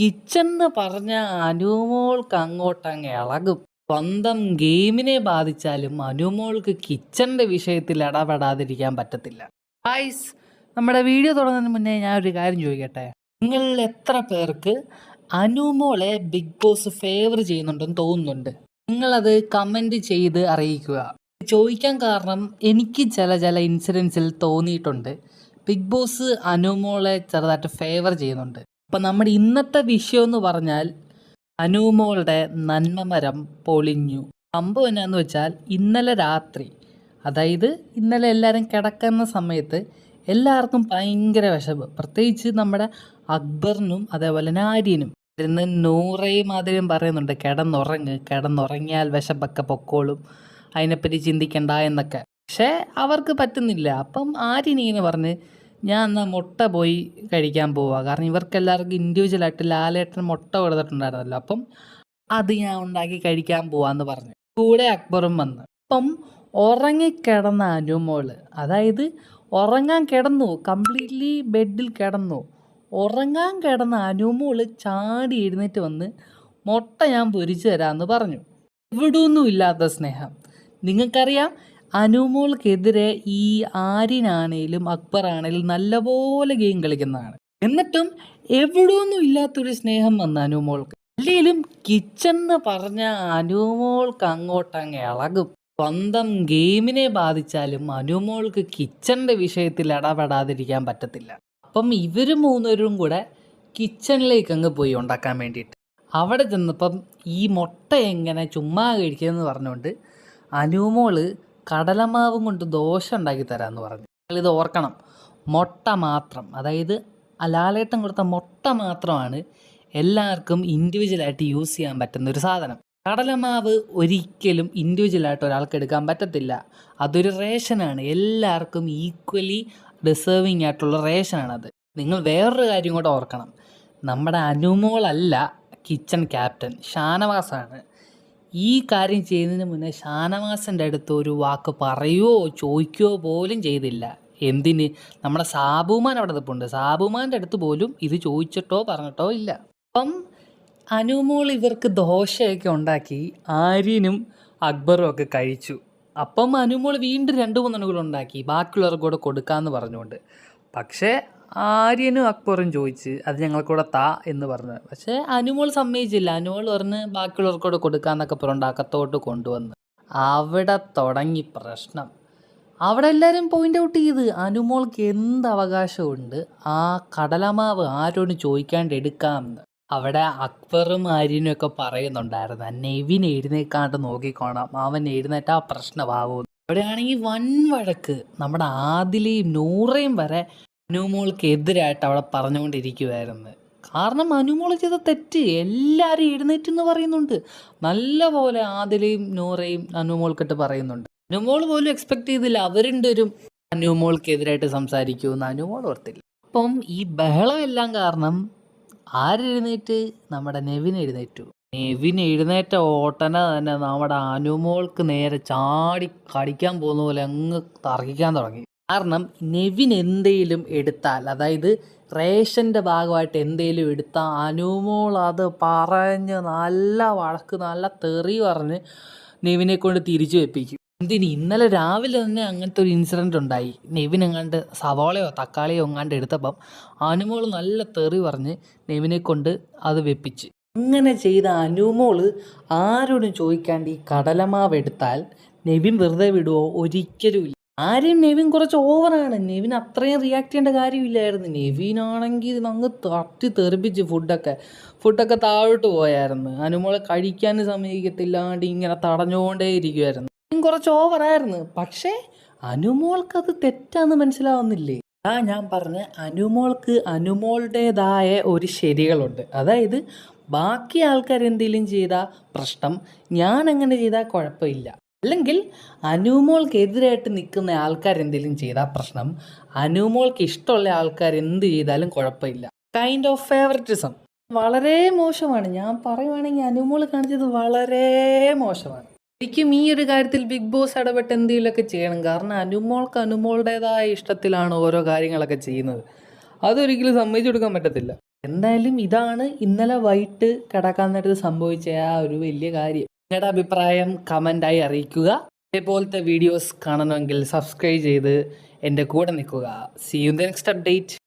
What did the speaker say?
Kitchen എന്ന് പറഞ്ഞ അനുമോൾക്ക് അങ്ങോട്ടങ്ങ് ഇളകും. സ്വന്തം ഗെയിമിനെ ബാധിച്ചാലും അനുമോൾക്ക് കിച്ചന്റെ വിഷയത്തിൽ ഇടപെടാതിരിക്കാൻ പറ്റത്തില്ല. ഗായ്സ് നമ്മുടെ വീഡിയോ തുടങ്ങുന്നതിന് മുന്നേ ഞാൻ ഒരു കാര്യം ചോദിക്കട്ടെ? നിങ്ങൾ എത്ര പേർക്ക് അനുമോളെ ബിഗ് ബോസ് ഫേവർ ചെയ്യുന്നുണ്ടെന്ന് തോന്നുന്നുണ്ട്? നിങ്ങളത് കമന്റ് ചെയ്ത് അറിയിക്കുക. ചോദിക്കാൻ കാരണം എനിക്ക് ചില ചില ഇൻസിഡൻസിൽ തോന്നിയിട്ടുണ്ട്. ബിഗ് ബോസ് അനുമോളെ ചെറുതായിട്ട് ഫേവർ ചെയ്യുന്നുണ്ട്. അപ്പം നമ്മുടെ ഇന്നത്തെ വിഷയം എന്ന് പറഞ്ഞാൽ അനുമോളുടെ നന്മമരം പൊളിഞ്ഞു. സംഭവം എന്നാന്ന് വെച്ചാൽ ഇന്നലെ രാത്രി അതായത് ഇന്നലെ എല്ലാവരും കിടക്കുന്ന സമയത്ത് എല്ലാവർക്കും ഭയങ്കര വിഷമം പ്രത്യേകിച്ച് നമ്മുടെ അക്ബറിനും അതേപോലെ തന്നെ ആര്യനും ഇരുന്ന് നൂറയും ആദ്യം പറയുന്നുണ്ട് കിടന്നുറങ്ങ് കിടന്നുറങ്ങിയാൽ വിശപ്പൊക്കെ പൊക്കോളും അതിനെപ്പറ്റി ചിന്തിക്കണ്ട എന്നൊക്കെ. പക്ഷേ അവർക്ക് പറ്റുന്നില്ല. അപ്പം ആര്യൻ ഇങ്ങനെ പറഞ്ഞ് ഞാൻ എന്നാൽ മുട്ട പോയി കഴിക്കാൻ പോവുക കാരണം ഇവർക്കെല്ലാവർക്കും ഇൻഡിവിജ്വലായിട്ട് ലാലേട്ടൻ മുട്ട കൊടുത്തിട്ടുണ്ടായിരുന്നല്ലോ. അപ്പം അത് ഞാൻ ഉണ്ടാക്കി കഴിക്കാൻ പോവാന്ന് പറഞ്ഞു. കൂടെ അക്ബറും വന്ന്. അപ്പം ഉറങ്ങിക്കിടന്ന അനുമോൾ അതായത് ഉറങ്ങാൻ കിടന്നു കംപ്ലീറ്റ്ലി ബെഡിൽ കിടന്നു. ഉറങ്ങാൻ കിടന്ന അനുമോൾ ചാടി എഴുന്നേറ്റ് വന്ന് മുട്ട ഞാൻ പൊരിച്ചു തരാമെന്ന് പറഞ്ഞു. എവിടെയൊന്നും ഇല്ലാത്ത സ്നേഹം. നിങ്ങൾക്കറിയാം അനുമോൾക്കെതിരെ ഈ ആര്യനാണേലും അക്ബർ ആണേലും നല്ലപോലെ ഗെയിം കളിക്കുന്നതാണ്. എന്നിട്ടും എവിടെയൊന്നും ഇല്ലാത്തൊരു സ്നേഹം വന്ന അനുമോൾക്ക്. അല്ലെങ്കിലും കിച്ചൺ എന്ന് പറഞ്ഞ അനുമോൾക്ക് അങ്ങോട്ടങ്ങ് ഇളകും. സ്വന്തം ഗെയിമിനെ ബാധിച്ചാലും അനുമോൾക്ക് കിച്ചന്റെ വിഷയത്തിൽ ഇടപെടാതിരിക്കാൻ പറ്റത്തില്ല. അപ്പം ഇവർ മൂന്നുപേരും കൂടെ കിച്ചണിലേക്ക് അങ്ങ് പോയി ഉണ്ടാക്കാൻ വേണ്ടിയിട്ട്. അവിടെ ചെന്നപ്പം ഈ മുട്ട എങ്ങനെ ചുമ്മാ കഴിക്കുകയെന്ന് പറഞ്ഞുകൊണ്ട് അനുമോൾ കടലമാവും കൊണ്ട് ദോശ ഉണ്ടാക്കി തരാമെന്ന് പറഞ്ഞു. ഇത് ഓർക്കണം. മുട്ട മാത്രം. അതായത് ലാലേട്ടൻ കൊടുത്ത മുട്ട മാത്രമാണ് എല്ലാവർക്കും ഇൻഡിവിജ്വലായിട്ട് യൂസ് ചെയ്യാൻ പറ്റുന്ന ഒരു സാധനം. കടലമാവ് ഒരിക്കലും ഇൻഡിവിജ്വലായിട്ട് ഒരാൾക്ക് എടുക്കാൻ പറ്റത്തില്ല. അതൊരു റേഷനാണ് എല്ലാവർക്കും ഈക്വലി ഡിസേർവിങ് ആയിട്ടുള്ള റേഷനാണത് നിങ്ങൾ വേറൊരു കാര്യം കൂടെ ഓർക്കണം. നമ്മുടെ അനുമോളല്ല കിച്ചൺ ക്യാപ്റ്റൻ ഷാനവാസാണ്. ഈ കാര്യം ചെയ്യുന്നതിന് മുന്നേ ഷാനവാസന്റെ അടുത്ത് ഒരു വാക്ക് പറയുകയോ ചോദിക്കുകയോ പോലും ചെയ്തില്ല. എന്തിന്? നമ്മുടെ സാബുമാൻ അവിടെ നിൽപ്പുണ്ട്. സാബുമാന്റെ അടുത്ത് പോലും ഇത് ചോദിച്ചിട്ടോ പറഞ്ഞിട്ടോ ഇല്ല. അപ്പം അനുമോൾ ഇവർക്ക് ദോശയൊക്കെ ഉണ്ടാക്കി ആര്യനും അക്ബറും ഒക്കെ കഴിച്ചു. അപ്പം അനുമോൾ വീണ്ടും രണ്ട് മൂന്നെണ്ണങ്ങൾ ഉണ്ടാക്കി. ബാക്കിയുള്ളവർക്ക് കൂടെ കൊടുക്കാമെന്ന് പറഞ്ഞുകൊണ്ട്. പക്ഷേ ആര്യനും അക്ബറും ചോദിച്ച് അത് ഞങ്ങൾക്കൂടെ താ എന്ന് പറഞ്ഞു. പക്ഷേ അനുമോൾ സമ്മതിച്ചില്ല. അനുമോൾ പറഞ്ഞ് ബാക്കിയുള്ളവർക്കൂടെ കൊടുക്കാന്നൊക്കെ പറഞ്ഞുകൊണ്ട് അകത്തോട്ട് കൊണ്ടുവന്ന്. അവിടെ തുടങ്ങി പ്രശ്നം. അവിടെ എല്ലാവരും പോയിന്റ് ഔട്ട് ചെയ്ത്. അനുമോൾക്ക് എന്ത് അവകാശമുണ്ട്? ആ കടലമാവ് ആരോട് ചോദിക്കാണ്ട് എടുക്കാമെന്ന്. അവിടെ അക്ബറും ആര്യനും ഒക്കെ പറയുന്നുണ്ടായിരുന്നു. നെവിൻ എഴുന്നേക്കാണ്ട് നോക്കിക്കോണം. അവൻ എഴുന്നേറ്റാ പ്രശ്നമാവും അവിടെയാണെങ്കിൽ വൻ വഴക്ക്. നമ്മുടെ ആദിലയും നൂറയും വരെ അനുമോൾക്ക് എതിരായിട്ട് അവളെ പറഞ്ഞുകൊണ്ടിരിക്കുമായിരുന്നു കാരണം അനുമോൾ ചെയ്ത തെറ്റ് എല്ലാവരും എഴുന്നേറ്റ് എന്ന് പറയുന്നുണ്ട്. നല്ല പോലെ ആദിലയും നൂറയും അനുമോൾക്കിട്ട് പറയുന്നുണ്ട്. അനുമോൾ പോലും എക്സ്പെക്ട് ചെയ്തില്ല. അവരുടെ ഒരു അനുമോൾക്കെതിരായിട്ട് സംസാരിക്കുമെന്ന് അനുമോൾ ഓർത്തില്ല. അപ്പം ഈ ബഹളം എല്ലാം കാരണം ആരെഴുന്നേറ്റ്? നമ്മുടെ നെവിൻ എഴുന്നേറ്റു. നെവിൻ എഴുന്നേറ്റ ഓട്ടന തന്നെ നമ്മുടെ അനുമോൾക്ക് നേരെ ചാടി കടിക്കാൻ പോകുന്ന പോലെ അങ്ങ് തർക്കിക്കാൻ തുടങ്ങി. കാരണം നെവിൻ എന്തെങ്കിലും എടുത്താൽ അതായത് റേഷന്റെ ഭാഗമായിട്ട് എന്തെങ്കിലും എടുത്താൽ അനുമോൾ അത് പറഞ്ഞ് നല്ല വഴക്ക് നല്ല തെറി പറഞ്ഞ് നെവിനെ കൊണ്ട് തിരിച്ചു വെപ്പിക്കും. എന്തിന്? ഇന്നലെ രാവിലെ തന്നെ അങ്ങനത്തെ ഒരു ഇൻസിഡന്റ് ഉണ്ടായി. നെവിൻ എങ്ങാണ്ട് സവാളയോ തക്കാളിയോ എങ്ങാണ്ട് എടുത്തപ്പം അനുമോൾ നല്ല തെറി പറഞ്ഞ് നെവിനെ കൊണ്ട് അത് വെപ്പിച്ച്. അങ്ങനെ ചെയ്ത അനുമോൾ ആരോടും ചോദിക്കാണ്ട് ഈ കടലമാവ് എടുത്താൽ നെവിൻ വെറുതെ വിടുവോ? ഒരിക്കലും ഇല്ല ആരും നെവിൻ കുറച്ച് ഓവറാണ്. നെവിൻ അത്രയും റിയാക്ട് ചെയ്യേണ്ട കാര്യമില്ലായിരുന്നു. നെവിനാണെങ്കിൽ അങ്ങ് തട്ടി തെറിപ്പിച്ച് ഫുഡൊക്കെ ഫുഡൊക്കെ താഴോട്ട് പോയായിരുന്നു. അനുമോളെ കഴിക്കാൻ സമ്മതിക്കത്തില്ലാണ്ട് ഇങ്ങനെ തടഞ്ഞുകൊണ്ടേ ഇരിക്കുമായിരുന്നു കുറച്ച് ഓവറായിരുന്നു. പക്ഷേ അനുമോൾക്ക് അത് തെറ്റാന്ന് മനസ്സിലാവുന്നില്ലേ? ആ ഞാൻ പറഞ്ഞ അനുമോൾക്ക് അനുമോളുടേതായ ഒരു ശരികളുണ്ട്. അതായത് ബാക്കി ആൾക്കാർ എന്തെങ്കിലും ചെയ്താൽ പ്രശ്നം. ഞാൻ അങ്ങനെ ചെയ്താൽ കുഴപ്പമില്ല. അല്ലെങ്കിൽ അനുമോൾക്കെതിരായിട്ട് നിൽക്കുന്ന ആൾക്കാർ എന്തെങ്കിലും ചെയ്താൽ പ്രശ്നം? അനുമോൾക്ക് ഇഷ്ടമുള്ള ആൾക്കാർ എന്ത് ചെയ്താലും കുഴപ്പമില്ല. കൈൻഡ് ഓഫ് ഫേവററ്റിസം വളരെ മോശമാണ്. ഞാൻ പറയുവാണെങ്കിൽ അനുമോൾ കാണിച്ചത് വളരെ മോശമാണ്. ശരിക്കും ഈ ഒരു കാര്യത്തിൽ ബിഗ് ബോസ് ഇടപെട്ട് എന്തെങ്കിലുമൊക്കെ ചെയ്യണം. കാരണം അനുമോൾക്ക് അനുമോളുടേതായ ഇഷ്ടത്തിലാണ് ഓരോ കാര്യങ്ങളൊക്കെ ചെയ്യുന്നത്. അതൊരിക്കലും സമ്മതിച്ചു കൊടുക്കാൻ പറ്റത്തില്ല. എന്തായാലും ഇതാണ് ഇന്നലെ വൈകിട്ട് കിടക്കാൻ നേരത്ത് സംഭവിച്ച ആ ഒരു വലിയ കാര്യം. നിങ്ങളുടെ അഭിപ്രായം കമന്റായി അറിയിക്കുക. ഇതേപോലത്തെ വീഡിയോസ് കാണണമെങ്കിൽ സബ്സ്ക്രൈബ് ചെയ്ത് എന്റെ കൂടെ നിൽക്കുക. See you the next update